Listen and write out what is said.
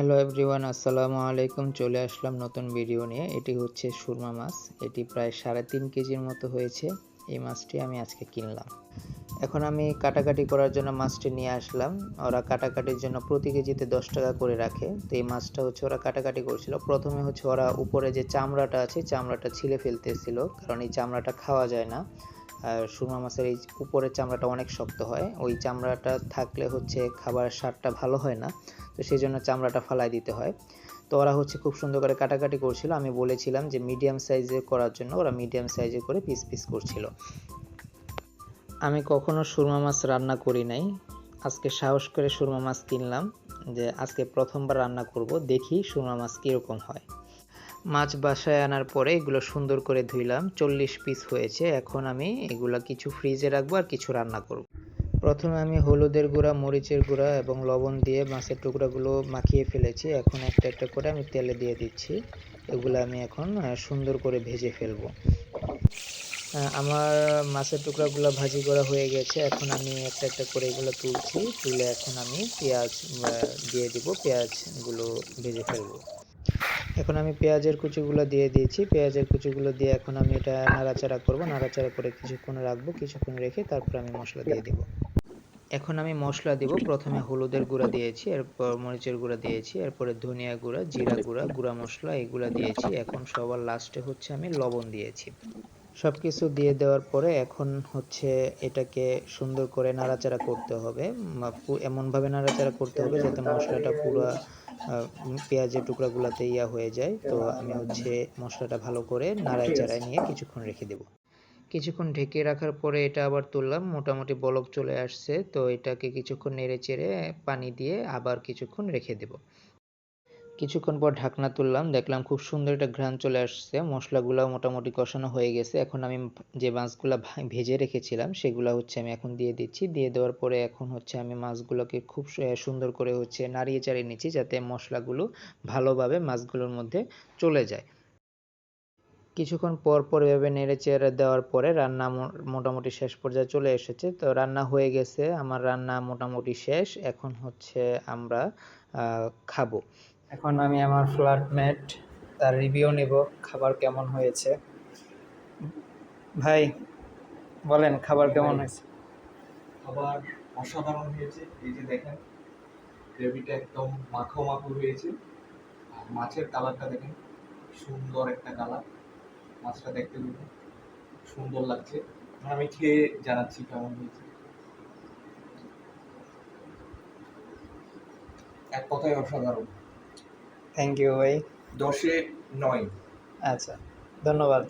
Hello everyone, আসসালামু আলাইকুম। চলে আসলাম নতুন ভিডিও নিয়ে। এটি হচ্ছে সুরমা মাছ। এটি প্রায় সাড়ে তিন কেজির মতো হয়েছে। এই মাছটি আমি আজকে কিনলাম। এখন আমি কাটাকাটি করার জন্য মাছটি নিয়ে আসলাম। ওরা কাটাকাটির জন্য প্রতি কেজিতে দশ টাকা করে রাখে। তো এই মাছটা হচ্ছে ওরা কাটাকাটি করছিল। প্রথমে হচ্ছে ওরা উপরে যে চামড়াটা আছে, চামড়াটা ছিলে ফেলতেছিল। কারণ এই চামড়াটা খাওয়া যায় না। সুরমা মাছের এই উপরের চামড়াটা অনেক শক্ত হয়। ওই চামড়াটা থাকলে হচ্ছে খাবারের স্বাদটা ভালো হয় না, তো সেই জন্য চামড়াটা ফালাই দিতে হয়। তো ওরা হচ্ছে খুব সুন্দর করে কাটাকাটি করছিল। আমি বলেছিলাম যে মিডিয়াম সাইজে করার জন্য ওরা মিডিয়াম সাইজে করে পিস পিস করছিল। আমি কখনো সুরমা মাছ রান্না করি নাই। আজকে সাহস করে সুরমা মাছ কিনলাম যে আজকে প্রথমবার রান্না করব, দেখি সুরমা মাছ কীরকম হয়। মাছ বাসায় আনার পরে এগুলো সুন্দর করে ধুইলাম। চল্লিশ পিস হয়েছে। এখন আমি এগুলো কিছু ফ্রিজে রাখব আর কিছু রান্না করব। প্রথমে আমি হলুদের গুঁড়া, মরিচের গুঁড়া এবং লবণ দিয়ে মাছের টুকরাগুলো মাখিয়ে ফেলেছি। এখন একটা একটা করে আমি তেলে দিয়ে দিচ্ছি। এগুলো আমি এখন সুন্দর করে ভেজে ফেলব। আমার মাছের টুকরাগুলো ভাজি করা হয়ে গেছে। এখন আমি একটা একটা করে এগুলো তুলছি। তুলে এখন আমি পেঁয়াজ দিয়ে দিব। পেঁয়াজগুলো ভেজে ফেলব। এখন আমি পেঁয়াজের কুচিগুলো দিয়ে দিয়েছি। পেঁয়াজের কুচিগুলো দিয়ে এখন আমি এটা নাড়াচাড়া করব। নাড়াচাড়া করে কিছুক্ষণ রাখব। কিছুক্ষণ রেখে তারপর আমি মশলা দিয়ে দিব। এখন আমি মশলা দিব। প্রথমে হলুদের গুঁড়া দিয়েছি, এরপর মরিচের গুঁড়া দিয়েছি, এরপরে ধনিয়া গুঁড়া, জিরা গুঁড়া গুঁড়া মশলা এগুলো দিয়েছি। এখন সবার লাস্টে হচ্ছে আমি লবণ দিয়েছি। সব কিছু দিয়ে দেওয়ার পরে এখন হচ্ছে এটাকে সুন্দর করে নাড়াচাড়া করতে হবে। এমনভাবে নাড়াচাড়া করতে হবে যাতে মশলাটা পুরো পেঁয়াজের টুকরাগুলোতে ইয়া হয়ে যায়। তো আমি হচ্ছে মশলাটা ভালো করে নাড়ায় চাড়ায় নিয়ে কিছুক্ষণ রেখে দেবো। কিছুক্ষণ ঢেকে রাখার পরে এটা আবার তুললাম। মোটামুটি বলক চলে আসছে। তো এটাকে কিছুক্ষণ নেড়ে চেড়ে পানি দিয়ে আবার কিছুক্ষণ রেখে দেব। কিছুক্ষণ পর ঢাকনা তুললাম, দেখলাম খুব সুন্দর একটা ঘ্রাণ চলে আসছে মশলাগুলো মোটামুটি কষানো হয়ে গেছে। এখন আমি যে মাছগুলো ভেজে রেখেছিলাম, সেগুলো হচ্ছে আমি এখন দিয়ে দিচ্ছি। দিয়ে দেওয়ার পরে এখন হচ্ছে আমি মাছগুলোকে খুব সুন্দর করে হচ্ছে নাড়িয়ে চাড়িয়ে নিচ্ছি যাতে মশলাগুলো ভালোভাবে মাছগুলোর মধ্যে চলে যায়। কিছুক্ষণ পর পর এভাবে নেড়ে চেড়ে দেওয়ার পরে রান্না মোটামুটি শেষ পর্যায়ে চলে এসেছে। তো রান্না হয়ে গেছে, আমার রান্না মোটামুটি শেষ। এখন হচ্ছে আমরা খাব। এখন আমি আমার ফ্ল্যাটমেট তার রিভিউ নেব খাবার কেমন হয়েছে। ভাই বলেন খাবার কেমন হয়েছে? খাবার অসাধারণ হয়েছে। এই যে দেখেন গ্রেভিটা একদম মাখো মাখো হয়েছে। আর মাছের কালারটা দেখেন সুন্দর একটা কালার। মাছটা দেখতে সুন্দর লাগছে। আমি খেয়ে জানাচ্ছি কেমন হয়েছে। এক কথায় অসাধারণ। থ্যাংক ইউ ভাই। দশে নয়। আচ্ছা ধন্যবাদ।